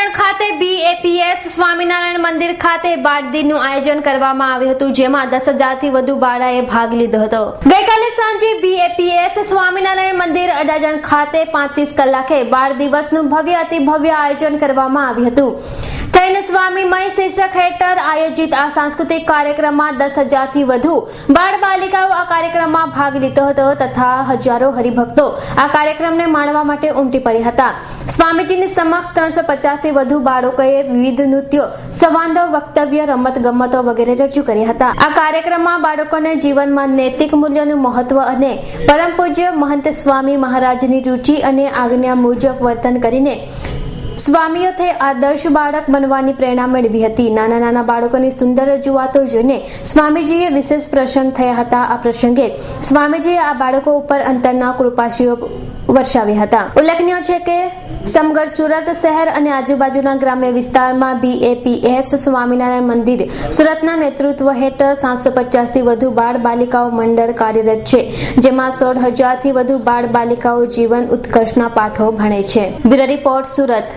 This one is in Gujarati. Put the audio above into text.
અડાજણ ખાતે બીએપીએસ સ્વામિનારાયણ મંદિર ખાતે બાળ દિનનું આયોજન કરવામાં આવ્યું હતું, જેમાં દસ હજારથી વધુ બાળાએ ભાગ લીધો હતો. ગઈકાલે સાંજે બીએપીએસ સ્વામિનારાયણ મંદિર અડાજણ ખાતે પાંત્રીસ કલાકે બાળ દિવસનું ભવ્ય અતિ ભવ્ય આયોજન કરવામાં આવ્યું હતું. થઈને સ્વામીમય શીર્ષક હેઠળ આયોજિત આ સાંસ્કૃતિક કાર્યક્રમમાં દસ હજારથી વધુ બાળ બાલિકાઓ આ કાર્યક્રમમાં ભાગ લીધો હતો તથા હજારો હરિભક્તો આ કાર્યક્રમને માણવા માટે ઉમટી પડ્યા હતા. સ્વામીજીની સમક્ષ ત્રણસો પચાસથી વધુ બાળકોએ વિવિધ નૃત્યો, સંવાદો, વક્તવ્ય રમત ગમતો વગેરે રજૂ કર્યા હતા. આ કાર્યક્રમમાં બાળકોને જીવનમાં નૈતિક મૂલ્યોનું મહત્વ અને પરમ પૂજ્ય મહંત સ્વામી મહારાજની રુચિ અને આજ્ઞા મુજબ વર્તન કરીને સ્વામીઓથે આદર્શ બાળક બનવાની પ્રેરણા મેળવી હતી. નાના નાના બાળકોની સુંદર રજૂઆતો જોઈને સ્વામીજીએ વિશેષ પ્રસન્ન થયા હતા. આ પ્રસંગે સ્વામીજીએ આ બાળકો ઉપર અંતરના કૃપાશીઓ વર્ષાવ્યા હતા. ઉલ્લેખનીય છે કે સમગ્ર સુરત શહેર અને આજુબાજુના ગ્રામ્ય વિસ્તારમાં બીએપીએસ સ્વામિનારાયણ મંદિર સુરતના નેતૃત્વ હેઠળ સાતસો પચાસથી વધુ બાળ બાલિકાઓ મંડળ કાર્યરત છે, જેમાં સોળ હજારથી વધુ બાળ બાલિકાઓ જીવન ઉત્કર્ષના પાઠો ભણે છે. Bureau report Surat.